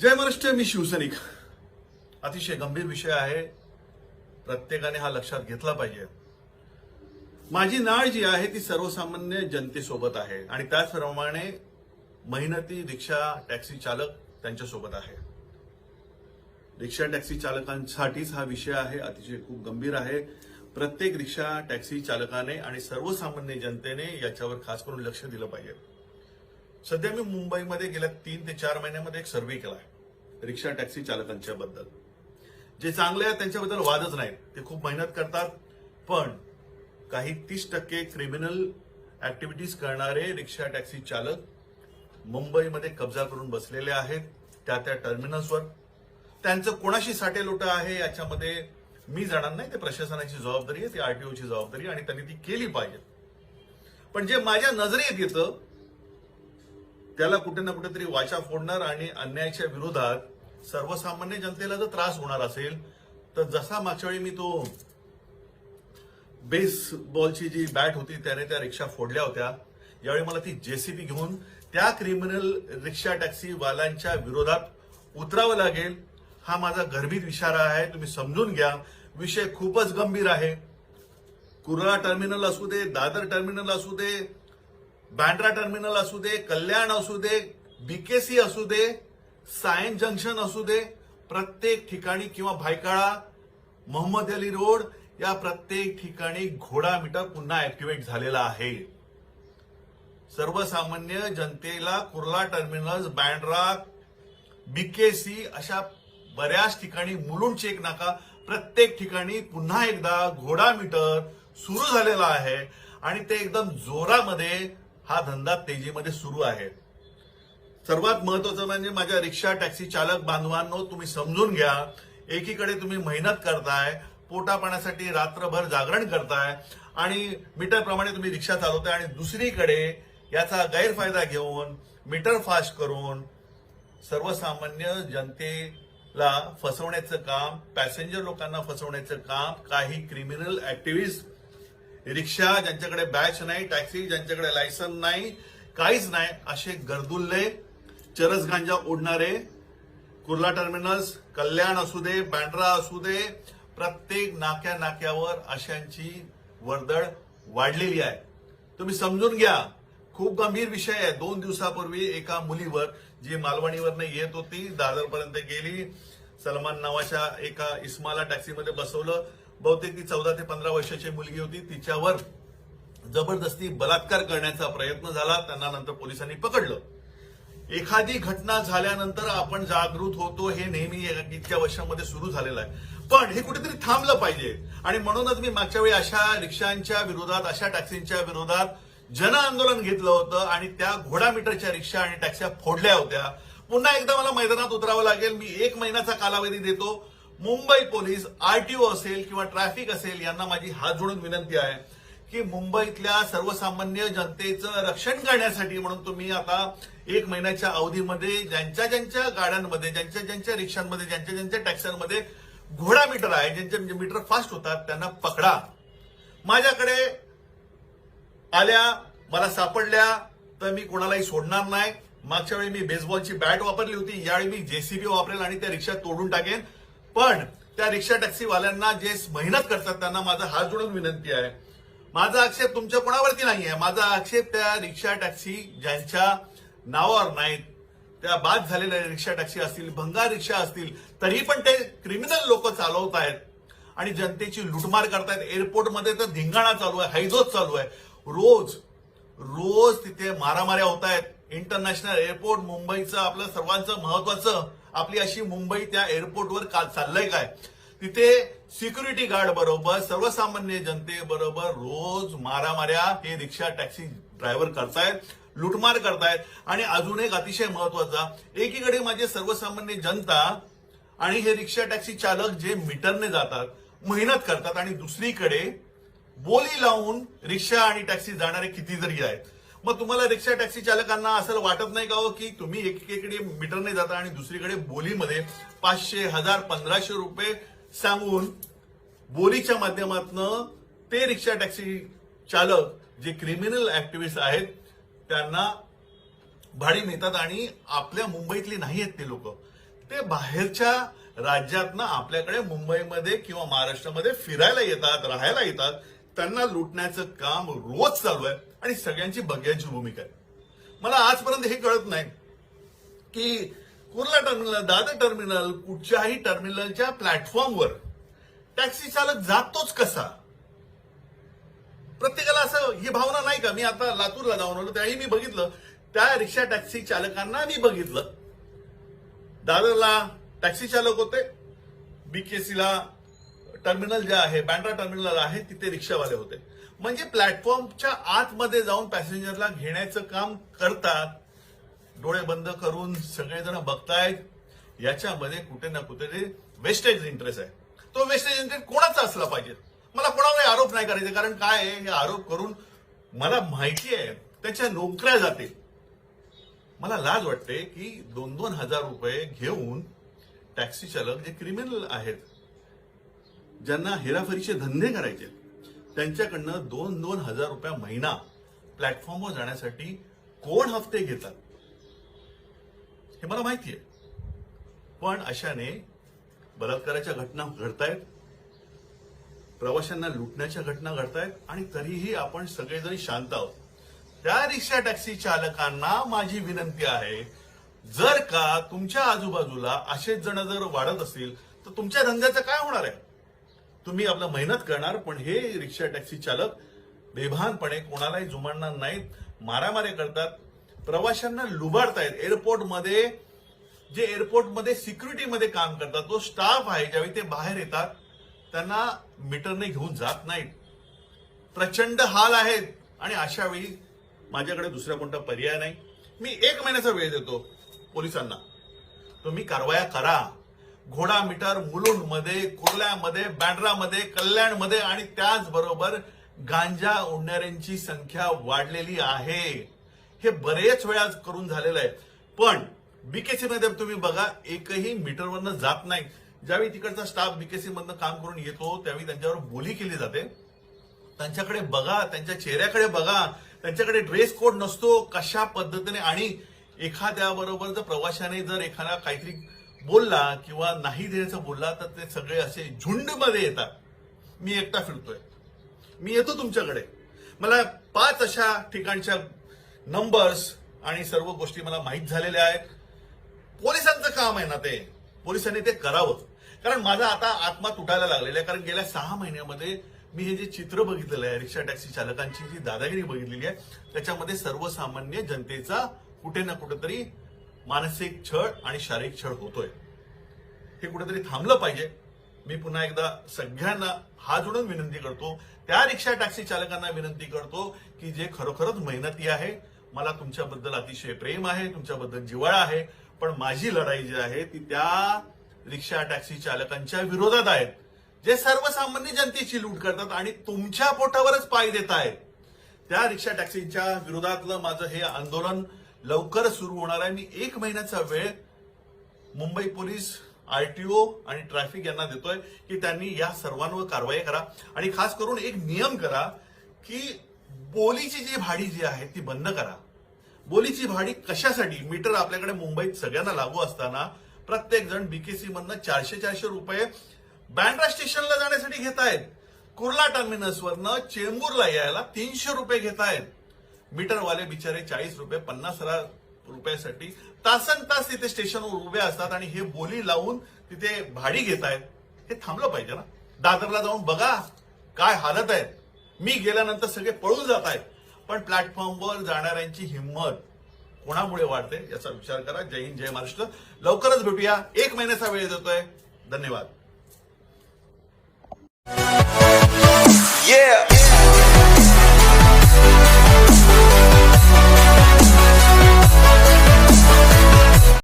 जय महाराष्ट्र मी शिवसैनिक. अतिशय गंभीर विषय आहे. प्रत्येकाने हा लक्षात घेतला पाहिजे. माझी नाळ जी आहे ती सर्वसामान्य जनतेसोबत आहे आणि त्याचप्रमाणे मेहनती रिक्षा टॅक्सी चालक त्यांच्यासोबत आहे. रिक्षा टॅक्सी चालकांसाठीच हा विषय आहे अतिशय खूप गंभीर आहे. प्रत्येक रिक्षा टॅक्सी चालकाने आणि सर्वसामान्य जनतेने याच्यावर खास करून लक्ष दिलं पाहिजे. सध्या मी मुंबईमध्ये गेल्या तीन ते चार महिन्यामध्ये एक सर्व्हे केला आहे रिक्षा टॅक्सी चालकांच्या बद्दल जे चांगले आहेत त्यांच्याबद्दल वादच नाहीत. ते खूप मेहनत करतात पण काही तीस टक्के क्रिमिनल ऍक्टिव्हिटीज करणारे रिक्षा टॅक्सी चालक मुंबईमध्ये कब्जा करून बसलेले आहेत त्या त्या टर्मिनल्सवर त्यांचं कोणाशी साटेलोट आहे याच्यामध्ये मी जाणार नाही. ते प्रशासनाची जबाबदारी आहे ती आरटीओची जबाबदारी आणि त्यांनी ती केली पाहिजे. पण जे माझ्या नजरेत येतं त्याला कुठे ना कुठेतरी वाचा फोडणार आणि अन्यायाच्या विरोधात सर्वसामान्य जनतेला जर त्रास होणार असेल तर जसा मागच्या वेळी मी तो बेस बॉलची जी बॅट होती त्याने त्या रिक्षा फोडल्या होत्या. यावेळी मला ती जेसीबी घेऊन त्या क्रिमिनल रिक्षा टॅक्सी वाल्यांच्या विरोधात उतरावं लागेल. हा माझा गर्भित इशारा आहे. तुम्ही समजून घ्या. विषय खूपच गंभीर आहे. कुर्ला टर्मिनल असू दे दादर टर्मिनल असू दे बँड्रा टर्मिनल असू दे कल्याण असू दे बीकेसी असू दे सायन्स जंक्शन असू दे प्रत्येक ठिकाणी किंवा भायकाळा मोहम्मद अली रोड या प्रत्येक ठिकाणी घोडा मीटर पुन्हा ऍक्टिव्हेट झालेला आहे. सर्वसामान्य जनतेला कुर्ला टर्मिनल्स बँड्रा बीकेसी अशा बऱ्याच ठिकाणी मुलून चेक नाका. प्रत्येक ठिकाणी पुन्हा एकदा घोडा मीटर सुरू झालेला आहे आणि ते एकदम जोरामध्ये हा धंदा तेजीमध्ये सुरू आहे. सर्वात महत्वाचं म्हणजे माझ्या रिक्षा टॅक्सी चालक बांधवांनो तुम्ही समजून घ्या एकीकडे तुम्ही मेहनत करताय पोटा पाण्यासाठी रात्रभर जागरण करताय आणि मीटरप्रमाणे तुम्ही रिक्षा चालवताय आणि दुसरीकडे याचा गैरफायदा घेऊन मीटर फास्ट करून सर्वसामान्य जनतेला फसवण्याचं काम पॅसेंजर लोकांना फसवण्याचं काम काही क्रिमिनल ऍक्टिव्हिस्ट रिक्षा ज्यांच्याकडे बॅच नाही टॅक्सी ज्यांच्याकडे लायसन नाही काहीच नाही असे गर्दुल्ले चरस गांजा ओढणारे कुर्ला टर्मिनल्स कल्याण असू दे बँड्रा असू दे प्रत्येक नाक्या नाक्यावर अशांची वर्दळ वाढलेली आहे. तुम्ही समजून घ्या खूप गंभीर विषय आहे. दोन दिवसापूर्वी एका मुलीवर जी मालवणीवरनं येत होती दादरपर्यंत गेली सलमान नावाच्या एका इस्माला टॅक्सीमध्ये बसवलं बहुतेक ती चौदा ते पंधरा वर्षाची मुलगी होती. तिच्यावर जबरदस्ती बलात्कार करण्याचा प्रयत्न झाला. त्यांना नंतर पोलिसांनी पकडलं. एखादी घटना झाल्यानंतर आपण जागृत होतो. हे नेहमी इतक्या वर्षांमध्ये सुरू झालेलं आहे. पण हे कुठेतरी थांबलं पाहिजे. आणि म्हणूनच मी मागच्या वेळी अशा रिक्षांच्या विरोधात अशा टॅक्सींच्या विरोधात जन आंदोलन घेतलं होतं. आणि त्या घोडा मीटरच्या रिक्षा आणि टॅक्स्या फोडल्या होत्या. पुन्हा एकदा मला मैदानात उतरावं लागेल. मी एक महिन्याचा कालावधी देतो. मुंबई पोलीस आरटीओ असेल किंवा ट्रॅफिक असेल यांना माझी हात जोडून विनंती आहे की मुंबईतल्या सर्वसामान्य जनतेचं रक्षण करण्यासाठी म्हणून तुम्ही आता एक महिन्याच्या अवधीमध्ये ज्यांच्या ज्यांच्या गाड्यांमध्ये ज्यांच्या ज्यांच्या रिक्षांमध्ये ज्यांच्या ज्यांच्या टॅक्स्यांमध्ये घोडा मीटर आहे ज्यांचे म्हणजे मीटर फास्ट होतात त्यांना पकडा. माझ्याकडे आल्या मला सापडल्या तर मी कोणालाही सोडणार नाही. मागच्या वेळी मी बेसबॉलची बॅट वापरली होती यावेळी मी जेसीबी वापरेल आणि त्या रिक्षा तोडून टाकेन. पण त्या रिक्षा टॅक्सीवाल्यांना जे मेहनत करतात त्यांना माझा हात जोडून विनंती आहे. माझा आक्षेप तुमच्या कोणावरती नाही आहे माझा आक्षेप त्या रिक्षा टॅक्सी ज्यांच्या नावावर नाहीत त्या बाद झालेल्या रिक्षा टॅक्सी असतील भंगार रिक्षा असतील तरी पण ते क्रिमिनल लोक चालवत आहेत. आणि जनतेची लुटमार करतायत. एअरपोर्टमध्ये तर धिंगाणा चालू आहे हैजोत चालू आहे. रोज रोज तिथे मारामाऱ्या होत आहेत इंटरनॅशनल एअरपोर्ट मुंबईचं आपलं सर्वांचं महत्वाचं आपली अशी मुंबई त्या एअरपोर्टवर काल चाललंय काय? तिथे सिक्युरिटी गार्ड बरोबर सर्वसामान्य जनतेबरोबर रोज मारामाऱ्या हे रिक्षा टॅक्सी ड्रायव्हर करतायत लुटमार करतायत. आणि अजून एक अतिशय महत्त्वाचा एकीकडे माझे सर्वसामान्य जनता आणि हे रिक्षा टॅक्सी चालक जे मीटरने जातात मेहनत करतात आणि दुसरीकडे बोली लावून रिक्षा आणि टॅक्सी जाणारे किती जरी आहेत. मग तुम्हाला रिक्षा टॅक्सी चालकांना असं वाटत नाही का हो की तुम्ही एकीकडे मीटरने जाता आणि दुसरीकडे बोलीमध्ये पाचशे हजार पंधराशे रुपये सांगून बोलीच्या माध्यमातून ते रिक्षा टॅक्सी चालक जे क्रिमिनल ऍक्टिव्हिस्ट आहेत त्यांना भाडी नेतात आणि आपल्या मुंबईतली नाही आहेत ते लोक. ते बाहेरच्या राज्यातनं आपल्याकडे मुंबईमध्ये किंवा महाराष्ट्रामध्ये फिरायला येतात राहायला येतात त्यांना लुटण्याचं काम रोज चालू आहे. आणि सगळ्यांची बघ्याची भूमिका आहे. मला आजपर्यंत हे कळत नाही की कुर्ला टर्मिनल दादर टर्मिनल कुठच्याही टर्मिनलच्या प्लॅटफॉर्मवर टॅक्सी चालक जातोच कसा? प्रत्येकाला असं ही भावना नाही का? मी आता लातूरला जाऊन आलो त्याही मी बघितलं. त्या रिक्षा टॅक्सी चालकांना मी बघितलं. दादरला टॅक्सी चालक होते बीकेसीला टर्मिनल जे आहे बँड्रा टर्मिनल आहे तिथे रिक्षावाले होते. म्हणजे प्लॅटफॉर्मच्या आतमध्ये जाऊन पॅसेंजरला घेण्याचं काम करतात. डोळे बंद करून सगळेजण बघतायत. याच्यामध्ये कुठे ना कुठे वेस्टेज इंटरेस्ट आहे. तो वेस्टेज इंटरेस्ट कोणाचा असला पाहिजे? मला कोणावर आरोप नाही करायचे कारण काय आहे? हे आरोप करून मला माहिती आहे त्याच्या नोकऱ्या जातील. मला लाज वाटते की दोन दोन हजार रुपये घेऊन टॅक्सी चालक जे क्रिमिनल आहेत ज्यांना हेराफेरीचे धंदे करायचे त्यांच्याकडनं दोन दोन हजार रुपया महिना प्लॅटफॉर्मवर जाण्यासाठी कोण हफ्ते घेतात? हे मला माहिती आहे. पण अशाने बलात्काराच्या घटना घडतायत प्रवाशांना लुटण्याच्या घटना घडतायत आणि तरीही आपण सगळेजण शांत आहोत. त्या रिक्षा टॅक्सी चालकांना माझी विनंती आहे जर का तुमच्या आजूबाजूला असेच जण जर वाढत असतील तर तुमच्या धंद्याचं काय होणार आहे? तुम्ही आपलं मेहनत करणार पण हे रिक्षा टॅक्सी चालक बेभानपणे कोणालाही जुमानणार नाहीत. मारामारी करतात. प्रवाशांना लुबाडतायत. एअरपोर्टमध्ये जे एअरपोर्टमध्ये सिक्युरिटीमध्ये काम करतात तो स्टाफ आहे ज्यावेळी ते बाहेर येतात त्यांना मीटरने घेऊन जात नाहीत. प्रचंड हाल आहेत. आणि अशा वेळी माझ्याकडे दुसरा कोणता पर्याय नाही. मी एक महिन्याचा वेळ देतो पोलिसांना. तुम्ही कारवाया करा. घोडा मीटर मुलुंडमध्ये कुर्ल्यामध्ये बँड्रामध्ये कल्याणमध्ये आणि त्याचबरोबर गांजा ओढणाऱ्यांची संख्या वाढलेली आहे. हे बरेच वेळा करून झालेलं आहे. पण बीकेसी मध्ये तुम्ही बघा एकही मीटरवरनं जात नाही. ज्यावेळी तिकडचा स्टाफ बीकेसी मधनं काम करून येतो त्यावेळी त्यांच्यावर बोली केली जाते. त्यांच्याकडे बघा त्यांच्या चेहऱ्याकडे बघा त्यांच्याकडे ड्रेस कोड नसतो कशा पद्धतीने आणि एखाद्या बरोबर जर प्रवाशाने जर एखादा काहीतरी बोलला किंवा नाही देण्याचं बोलला तर ते सगळे असे झुंडमध्ये येतात. मी एकटा फिरतोय. मी येतो तुमच्याकडे. मला पाच अशा ठिकाणच्या नंबर्स आणि सर्व गोष्टी मला माहीत झालेल्या आहेत. पोलिसांचं काम आहे ना ते. पोलिसांनी ते करावं. कारण माझा आता आत्मा तुटायला लागलेला आहे. कारण गेल्या सहा महिन्यामध्ये मी हे जे चित्र बघितलेलं आहे रिक्षा टॅक्सी चालकांची जी दादागिरी बघितलेली आहे त्याच्यामध्ये सर्वसामान्य जनतेचा कुठे ना कुठेतरी मानसिक छळ आणि शारीरिक छळ होतोय. हे कुठेतरी थांबलं पाहिजे. मी पुन्हा एकदा सगळ्यांना हात जोडून विनंती करतो. त्या रिक्षा टॅक्सी चालकांना विनंती करतो की जे खरोखरच मेहनती आहे मला तुमच्याबद्दल अतिशय प्रेम आहे तुमच्याबद्दल जिवाळा आहे पण माझी लढाई जी आहे ती त्या रिक्षा टॅक्सी चालकांच्या विरोधात आहेत जे सर्वसामान्य जनतेची लूट करतात आणि तुमच्या पोटावरच पाय देत आहेत. त्या रिक्षा टॅक्सीच्या विरोधातलं माझं हे आंदोलन लवकर सुरू होणार आहे. मी एक महिन्याचा वेळ मुंबई पोलीस आरटीओ आणि ट्रॅफिक यांना देतोय की त्यांनी या सर्वांवर कारवाई करा. आणि खास करून एक नियम करा की बोलीची जी भाडी जी आहे ती बंद करा. बोलीची भाडी कशासाठी? मीटर आपल्याकडे मुंबईत सगळ्यांना लागू असताना प्रत्येक जण बीकेसी मधनं चारशे चारशे रुपये बँड्रा स्टेशनला जाण्यासाठी घेत आहेत कुर्ला टर्मिनसवरनं चेंबूरला यायला तीनशे रुपये घेत आहेत मीटरवाले बिचारे चाळीस रुपये पन्नास हजार रुपयासाठी तासन तास तिथे स्टेशनवर उभे असतात आणि हे बोली लावून तिथे भाडी घेत आहेत हे थांबलं पाहिजे ना. दादरला जाऊन बघा काय हालत आहे मी गेल्यानंतर सगळे पळून जात आहेत. पण प्लॅटफॉर्मवर जाणाऱ्यांची हिंमत कोणामुळे वाढते याचा विचार करा. जय हिंद जय महाराष्ट्र. लवकरच भेटूया. एक महिन्याचा वेळ देतोय. धन्यवाद. Yeah.